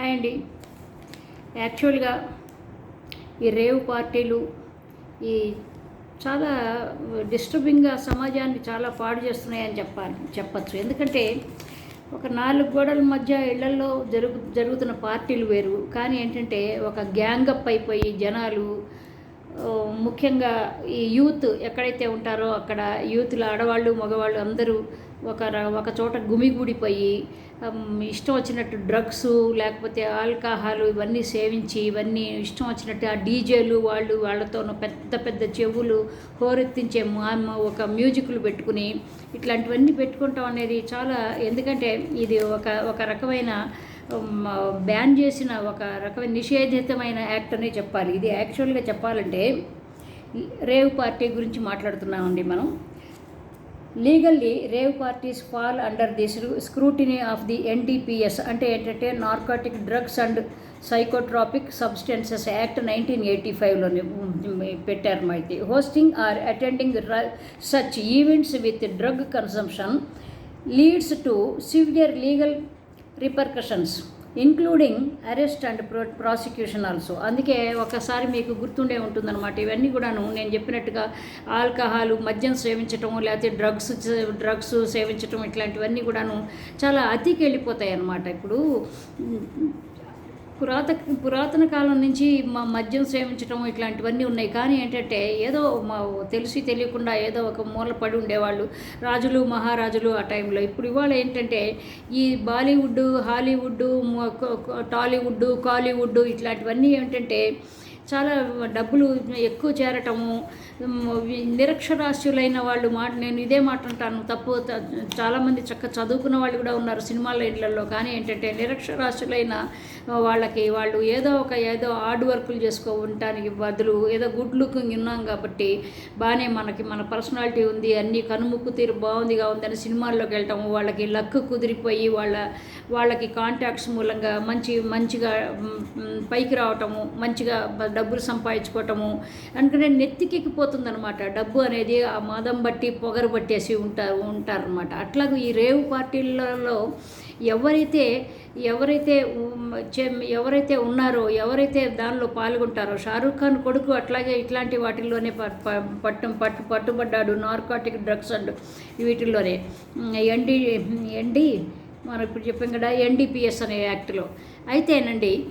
Hi అండి. యాక్చువల్గా ఈ రేవ్ పార్టీలు ఈ చాలా డిస్టర్బింగ్గా సమాజాన్ని చాలా పాడు చేస్తున్నాయని చెప్పాలి చెప్పచ్చు. ఎందుకంటే ఒక నాలుగు గోడల మధ్య ఇళ్ళలో జరుగు జరుగుతున్న పార్టీలు వేరు. కానీ ఏంటంటే ఒక గ్యాంగ్ అప్ అయిపోయి జనాలు ముఖ్యంగా ఈ యూత్ ఎక్కడైతే ఉంటారో అక్కడ యూత్లో ఆడవాళ్ళు మగవాళ్ళు అందరూ ఒక ఒక చోట గుమిగూడిపోయి ఇష్టం వచ్చినట్టు డ్రగ్స్ లేకపోతే ఆల్కహాల్ ఇవన్నీ సేవించి ఇవన్నీ ఇష్టం వచ్చినట్టు ఆ డీజేలు వాళ్ళు వాళ్ళతోనూ పెద్ద పెద్ద చెవులు హోరెత్తించే మా ఒక మ్యూజిక్లు పెట్టుకుని ఇట్లాంటివన్నీ పెట్టుకుంటాం అనేది చాలా ఎందుకంటే ఇది ఒక ఒక రకమైన బ్యాన్ చేసిన ఒక రకమైన నిషేధితమైన యాక్ట్ అనే చెప్పాలి. ఇది యాక్చువల్గా చెప్పాలంటే రేవ్ పార్టీ గురించి మాట్లాడుతున్నామండి మనం. Legally rave parties fall under the scrutiny of the NDPS అంటే ఏంటంటే narcotic drugs and psychotropic substances act nineteen eighty ఫైవ్లోని పెట్టారు అయితే hosting or attending such events with drug consumption leads to severe legal repercussions. Including arrest and pro prosecution also. అందుకే ఒకసారి మీకు గుర్తుండే ఉంటుందన్నమాట. ఇవన్నీ కూడాను నేను చెప్పినట్టుగా ఆల్కహాల్ మద్యం సేవించటం లేకపోతే డ్రగ్స్ డ్రగ్స్ సేవించటం ఇట్లాంటివన్నీ కూడాను చాలా అతికి వెళ్ళిపోతాయి అన్నమాట ఇప్పుడు పురాత పురాతన కాలం నుంచి మా మద్యం సేవించడం ఇట్లాంటివన్నీ ఉన్నాయి. కానీ ఏంటంటే ఏదో మా తెలిసి తెలియకుండా ఏదో ఒక మూల పడి ఉండేవాళ్ళు. రాజులు మహారాజులు ఆ టైంలో. ఇప్పుడు ఇవాళ ఏంటంటే ఈ బాలీవుడ్ హాలీవుడ్ టాలీవుడ్ కాలీవుడ్ ఇట్లాంటివన్నీ ఏంటంటే చాలా డబ్బులు ఎక్కువ చేరటము నిరక్షరాస్యులైన వాళ్ళు మాట నేను ఇదే మాట అంటాను. తప్పు చాలామంది చక్క చదువుకున్న వాళ్ళు కూడా ఉన్నారు సినిమా లైన్లలో కానీ ఏంటంటే నిరక్షరాస్యులైన వాళ్ళకి వాళ్ళు ఏదో ఒక ఏదో హార్డ్ వర్కులు చేసుకో ఉండటానికి బదులు ఏదో గుడ్ లుకింగ్ ఉన్నాం కాబట్టి బాగానే మనకి మన పర్సనాలిటీ ఉంది అన్ని కనుముక్కు తీరు బాగుందిగా ఉందని సినిమాల్లోకి వెళ్ళటము వాళ్ళకి లక్ కుదిరిపోయి వాళ్ళ వాళ్ళకి కాంటాక్ట్స్ మూలంగా మంచి మంచిగా పైకి రావటము మంచిగా డబ్బులు సంపాదించుకోవటము అందుకనే నెత్తికెక్కిపోతుందనమాట డబ్బు అనేది ఆ మదం బట్టి పొగరు పట్టేసి ఉంటారు ఉంటారనమాట అట్లాగే ఈ రేవు పార్టీలలో ఎవరైతే ఎవరైతే ఎవరైతే ఉన్నారో ఎవరైతే దానిలో పాల్గొంటారో షారూఖ్ ఖాన్ కొడుకు అట్లాగే ఇట్లాంటి వాటిల్లోనే ప- ప- పట్టు పట్టు పట్టుబడ్డాడు నార్కాటిక్ డ్రగ్స్ అండ్ వీటిల్లోనే. ఎండి ఎండి మనం ఇప్పుడు చెప్పాం కదా ఎన్డీపీఎస్ అనే యాక్ట్లో. అయితేనండి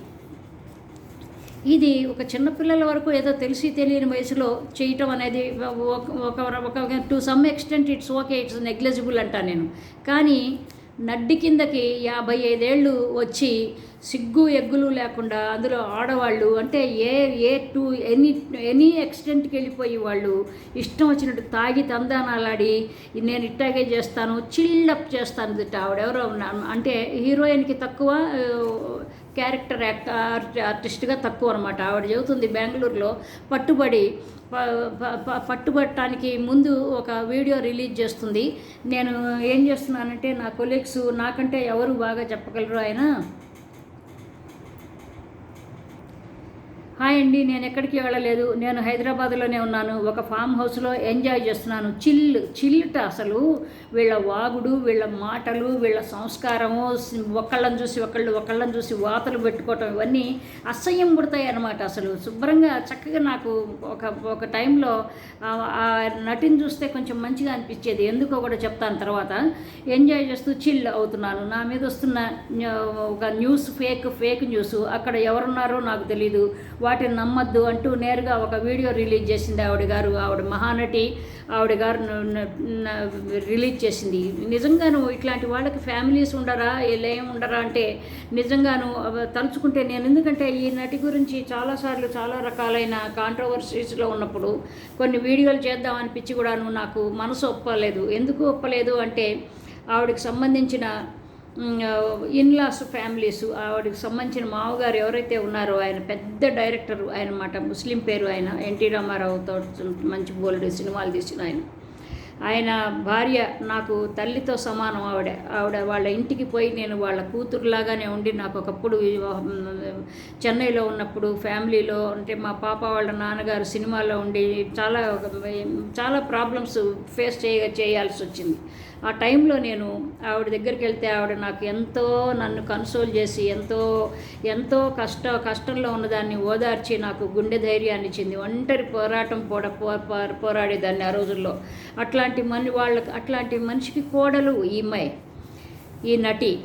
ఇది ఒక చిన్నపిల్లల వరకు ఏదో తెలిసి తెలియని వయసులో చేయటం అనేది ఒక ఒక to some extent it's okay it's negligible అంటా నేను. కానీ నడ్డి కిందకి యాభై ఐదేళ్ళు వచ్చి సిగ్గు ఎగ్గులు లేకుండా అందులో ఆడవాళ్ళు అంటే ఏ ఏ టు ఎనీ ఎనీ ఎక్స్టెంట్కి వెళ్ళిపోయి వాళ్ళు ఇష్టం వచ్చినట్టు తాగి తందానాలాడి నేను ఇట్టాగే చేస్తాను చిల్లప్ చేస్తాను దిట్ట ఆవిడెవరో అంటే హీరోయిన్కి తక్కువ క్యారెక్టర్ యాక్ట్ ఆర్టిస్ట్గా తక్కువ అనమాట ఆవిడ చెబుతుంది బెంగళూరులో. పట్టుబడి ప- ప- పట్టుబట్టడానికి ముందు ఒక వీడియో రిలీజ్ చేస్తుంది. నేను ఏం చేస్తున్నానంటే నా కొలీగ్స్ నాకంటే ఎవరు బాగా చెప్పగలరు ఆయన? హాయ్ అండి నేను ఎక్కడికి వెళ్ళలేదు. నేను హైదరాబాద్లోనే ఉన్నాను. ఒక ఫామ్ హౌస్లో ఎంజాయ్ చేస్తున్నాను. చిల్ చిల్లుట అసలు. వీళ్ళ వాగుడు వీళ్ళ మాటలు వీళ్ళ సంస్కారము ఒకళ్ళని చూసి ఒకళ్ళు ఒకళ్ళని చూసి వాతలు పెట్టుకోవటం ఇవన్నీ అసహ్యం పుడతాయి అన్నమాట అసలు. శుభ్రంగా చక్కగా నాకు ఒక ఒక టైంలో ఆ- నటిని చూస్తే కొంచెం మంచిగా అనిపించేది. ఎందుకో కూడా చెప్తాను తర్వాత. ఎంజాయ్ చేస్తూ చిల్ అవుతున్నాను. నా మీద వస్తున్న ఒక న్యూస్ ఫేక్ ఫేక్ న్యూస్. అక్కడ ఎవరున్నారో నాకు తెలియదు వాటిని నమ్మద్దు అంటూ నేరుగా ఒక వీడియో రిలీజ్ చేసింది ఆవిడ గారు. ఆవిడ మహానటి ఆవిడ గారు రిలీజ్ చేసింది. నిజంగాను ఇట్లాంటి వాళ్ళకి ఫ్యామిలీస్ ఉండరా? ఇలా ఏం ఉండరా అంటే నిజంగాను తలుచుకుంటే నేను ఎందుకంటే ఈ నటి గురించి చాలాసార్లు చాలా రకాలైన కాంట్రవర్సీస్లో ఉన్నప్పుడు కొన్ని వీడియోలు చేద్దాం అనిపించి కూడాను నాకు మనసు ఒప్పలేదు. ఎందుకు ఒప్పలేదు అంటే ఆవిడకి సంబంధించిన ఇన్లాస్ ఫ్యామిలీస్ ఆవిడకి సంబంధించిన మామగారు ఎవరైతే ఉన్నారో ఆయన పెద్ద డైరెక్టర్ ఆయన మాట ముస్లిం పేరు ఆయన ఎన్టీ రామారావుతో మంచి బోల్డ్ సినిమాలు తీసిన ఆయన. ఆయన భార్య నాకు తల్లితో సమానం ఆవిడ. ఆవిడ వాళ్ళ ఇంటికి పోయి నేను వాళ్ళ కూతురులాగానే ఉండి నాకు ఒకప్పుడు చెన్నైలో ఉన్నప్పుడు ఫ్యామిలీలో అంటే మా పాప వాళ్ళ నాన్నగారు సినిమాలో ఉండి చాలా చాలా ప్రాబ్లమ్స్ ఫేస్ చేయ చేయాల్సి వచ్చింది. ఆ టైంలో నేను ఆవిడ దగ్గరికి వెళ్తే ఆవిడ నాకు ఎంతో నన్ను కన్సోల్ చేసి ఎంతో ఎంతో కష్ట కష్టంలో ఉన్నదాన్ని ఓదార్చి నాకు గుండె ధైర్యాన్ని ఇచ్చింది. ఒంటరి పోరాటం పోడ పో- పోరాడేదాన్ని ఆ రోజుల్లో. అట్లాంటి మని వాళ్ళకి అట్లాంటి మనిషికి కోడలు ఈ ఈ నటి.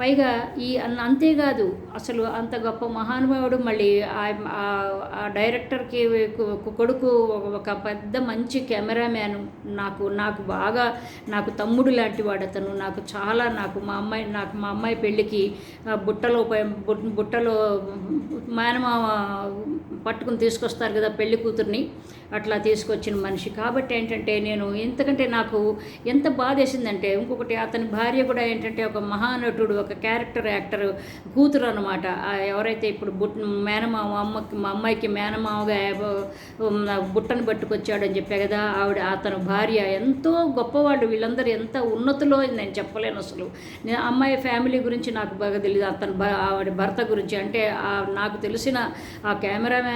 పైగా ఈ అన్న అంతేకాదు అసలు అంత గొప్ప మహానుభావుడు మళ్ళీ ఆ- ఆ- డైరెక్టర్కి కొడుకు ఒక- పెద్ద మంచి కెమెరామ్యాన్. నాకు నాకు బాగా నాకు తమ్ముడు లాంటి వాడు అతను. నాకు చాలా నాకు మా అమ్మాయి నాకు మా అమ్మాయి పెళ్ళికి బుట్టలో బుట్టలో మేనమామ పట్టుకుని తీసుకొస్తారు కదా పెళ్ళి కూతుర్ని అట్లా తీసుకొచ్చిన మనిషి. కాబట్టి ఏంటంటే నేను ఎంతకంటే నాకు ఎంత బాధేసిందంటే ఇంకొకటి అతని భార్య కూడా ఏంటంటే ఒక మహానటుడు ఒక క్యారెక్టర్ యాక్టర్ కూతురు అనమాట ఎవరైతే ఇప్పుడు బుట్ మేనమామ అమ్మకి మా అమ్మాయికి మేనమామగా ఉమ్, బుట్టను పట్టుకొచ్చాడని చెప్పే కదా ఆవిడ అతని భార్య ఎంతో గొప్పవాళ్ళు. వీళ్ళందరూ ఎంత ఉన్నతిలో నేను చెప్పలేను అసలు. నేను అమ్మాయి ఫ్యామిలీ గురించి నాకు బాగా తెలియదు అతని ఆవిడ భర్త గురించి అంటే నాకు తెలిసిన ఆ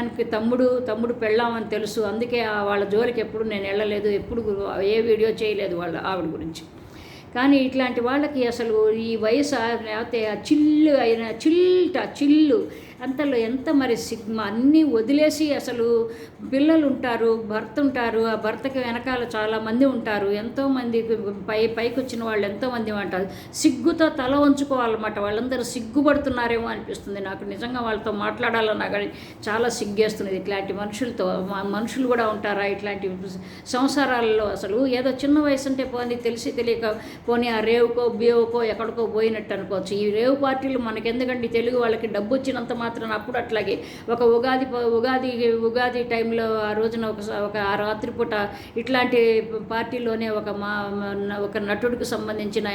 ఆయనకి తమ్ముడు తమ్ముడు పెళ్ళామని తెలుసు. అందుకే వాళ్ళ జోలికి ఎప్పుడు నేను వెళ్ళలేదు. ఎప్పుడు ఏ వీడియో చేయలేదు వాళ్ళ ఆవిడ గురించి. కానీ ఇట్లాంటి వాళ్ళకి అసలు ఈ వయసు లేకపోతే ఆ చిల్లు అయిన చిల్ట చిల్లు అంతలో ఎంత మరి సిగ్మ? అన్నీ వదిలేసి అసలు పిల్లలు ఉంటారు భర్త ఉంటారు ఆ భర్తకి వెనకాల చాలామంది ఉంటారు. ఎంతోమంది పై పైకి వచ్చిన వాళ్ళు ఎంతోమంది ఉంటారు. సిగ్గుతో తల వంచుకోవాలన్నమాట. వాళ్ళందరూ సిగ్గుపడుతున్నారేమో అనిపిస్తుంది నాకు. నిజంగా వాళ్ళతో మాట్లాడాలన్నా కానీ చాలా సిగ్గేస్తున్నది ఇట్లాంటి మనుషులతో. మనుషులు కూడా ఉంటారా ఇట్లాంటి సంసారాలలో? అసలు ఏదో చిన్న వయసు అంటే పోనీ తెలిసి తెలియక పోనీ ఆ రేవుకో బియోకో ఎక్కడికో పోయినట్టు అనుకోవచ్చు. ఈ రేవు పార్టీలు మనకెందుకండి? తెలుగు వాళ్ళకి డబ్బు వచ్చినంత మాత్రం అప్పుడు అట్లాగే. ఒక ఉగాది ప- ఉగాది ఉగాది టైంలో ఆ రోజున ఒక ఒక ఆ రాత్రిపూట ఇట్లాంటి పార్టీలోనే ఒక మా ఒక నటుడికి సంబంధించిన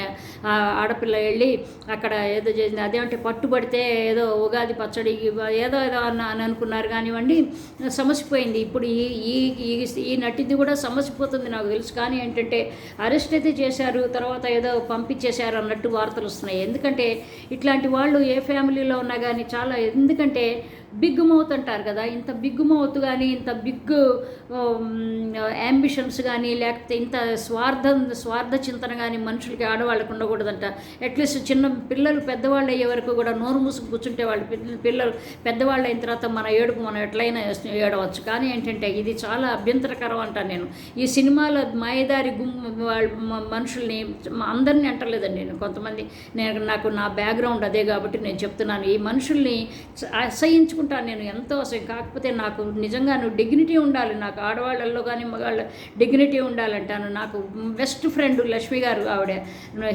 ఆడపిల్ల వెళ్ళి అక్కడ ఏదో చేసింది. అదేమంటే పట్టుబడితే ఏదో ఉగాది పచ్చడి ఏదో ఏదో అని అనుకున్నారు కానివ్వండి సమసిపోయింది. ఇప్పుడు ఈ ఈ ఈ- ఈ నటిది కూడా సమసిపోతుంది నాకు తెలుసు. కానీ ఏంటంటే అరెస్ట్ అయితే చేశారు తర్వాత ఏదో పంపించేశారు అన్నట్టు వార్తలు వస్తున్నాయి. ఎందుకంటే ఇట్లాంటి వాళ్ళు ఏ ఫ్యామిలీలో ఉన్నా కానీ చాలా ఎందుకంటే బిగ్ మౌత్ అంటారు కదా ఇంత బిగ్ మౌత్ కానీ ఇంత బిగ్ యాంబిషన్స్ కానీ లేకపోతే ఇంత స్వార్థం స్వార్థ చింతన కానీ మనుషులకి ఆడవాళ్ళకు ఉండకూడదంట. అట్లీస్ట్ చిన్న పిల్లలు పెద్దవాళ్ళు అయ్యే వరకు కూడా నోరు మూసుకు కూర్చుంటే వాళ్ళు పిల్లలు పెద్దవాళ్ళు అయిన తర్వాత మన ఏడుపు మనం ఎట్లయినా ఏడవచ్చు. కానీ ఏంటంటే ఇది చాలా అభ్యంతరకరం అంటాను నేను. ఈ సినిమాలో మాయదారి గుమ్మ వాళ్ళ మనుషుల్ని అందరినీ అంటలేదండి నేను. కొంతమంది నేను నాకు నా బ్యాక్గ్రౌండ్ అదే కాబట్టి నేను చెప్తున్నాను. ఈ మనుషుల్ని అసహించు అసహించుకుంటాను నేను ఎంతో అసహ్యం కాకపోతే నాకు నిజంగా నువ్వు డిగ్నిటీ ఉండాలి. నాకు ఆడవాళ్ళల్లో కానీ మగాళ్ళ డిగ్నిటీ ఉండాలంటాను. నాకు బెస్ట్ ఫ్రెండ్ లక్ష్మి గారు ఆవిడ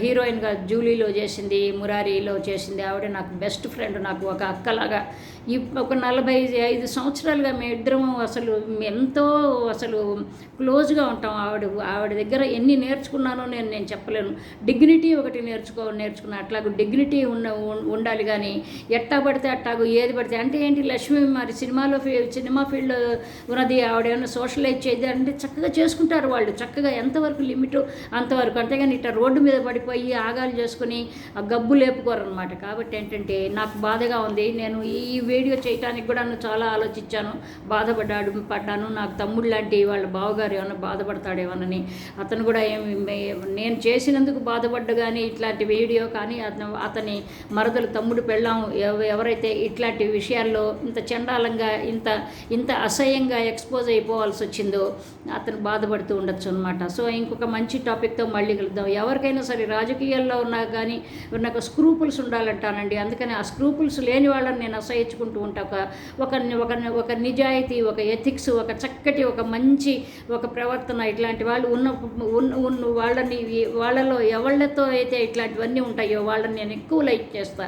హీరోయిన్గా జూలీలో చేసింది మురారిలో చేసింది. ఆవిడ నాకు బెస్ట్ ఫ్రెండ్ నాకు ఒక అక్కలాగా. ఈ ఒక నలభై ఐదు సంవత్సరాలుగా మేము ఇద్దరము అసలు ఎంతో అసలు క్లోజ్గా ఉంటాం. ఆవిడ ఆవిడ దగ్గర ఎన్ని నేర్చుకున్నానో నేను నేను చెప్పలేను. డిగ్నిటీ ఒకటి నేర్చుకో నేర్చుకున్నా. అట్లాగూ డిగ్నిటీ ఉన్న ఉండాలి కానీ ఎట్టా పడితే అట్టాగు ఏది పడితే అంటే ఏంటి లక్ష్మి మరి సినిమాలో ఫీ- సినిమా ఫీల్డ్ ఉన్నది ఆవిడ ఏమైనా సోషలైజ్ చేయాలంటే చక్కగా చేసుకుంటారు వాళ్ళు. చక్కగా ఎంతవరకు లిమిట్ అంతవరకు. అంతేగాని ఇట్లా రోడ్డు మీద పడిపోయి ఆగాలు చేసుకుని ఆ గబ్బు లేపుకోరు అనమాట కాబట్టి ఏంటంటే నాకు బాధగా ఉంది. నేను ఈ వీడియో చేయటానికి కూడా నన్ను చాలా ఆలోచించాను. బాధపడ్డాడు పడ్డాను. నాకు తమ్ముడు లాంటి వాళ్ళ బావగారు ఏమైనా బాధపడతాడేమోనని అతను కూడా ఏమి నేను చేసినందుకు బాధపడ్డు కానీ ఇట్లాంటి వీడియో కానీ అతను అతని మరదలు తమ్ముడు పెళ్ళాం ఎవరైతే ఇట్లాంటి విషయాల్లో ఇంత చండాలంగా ఇంత ఇంత అసహ్యంగా ఎక్స్పోజ్ అయిపోవాల్సి వచ్చిందో అతను బాధపడుతూ ఉండొచ్చు అనమాట సో ఇంకొక మంచి టాపిక్తో మళ్ళీ కలుద్దాం. ఎవరికైనా సరే రాజకీయాల్లో ఉన్నా కానీ నాకు స్క్రూపుల్స్ ఉండాలంటానండి. అందుకని ఆ స్క్రూపుల్స్ లేని వాళ్ళని నేను అసహించుకుంటూ ఉంటా. ఒక ఒక ఒక ఒక నిజాయితీ ఒక ఎథిక్స్ ఒక చక్కటి ఒక మంచి ఒక ప్రవర్తన ఇట్లాంటి వాళ్ళు ఉన్న ఉన్న ఉన్న వాళ్ళని వాళ్ళలో ఎవళ్ళతో అయితే ఇట్లాంటివన్నీ ఉంటాయో వాళ్ళని నేను ఎక్కువ లైక్ చేస్తా.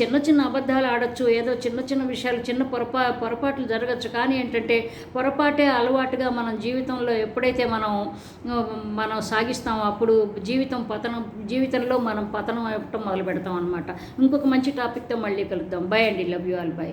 చిన్న చిన్న అబద్ధాలు ఆడొచ్చు ఏదో చిన్న చిన్న విషయాలు చిన్న పొరపా పొరపాట్లు జరగచ్చు. కానీ ఏంటంటే పొరపాటే అలవాటుగా మనం జీవితంలో ఎప్పుడైతే మనం మనం సాగిస్తామో అప్పుడు జీవితం పతనం జీవితంలో మనం పతనం అవ్వటం మొదలు పెడతాం అనమాట ఇంకొక మంచి టాపిక్తో మళ్ళీ కలుద్దాం. బై అండి. Love you all. బై.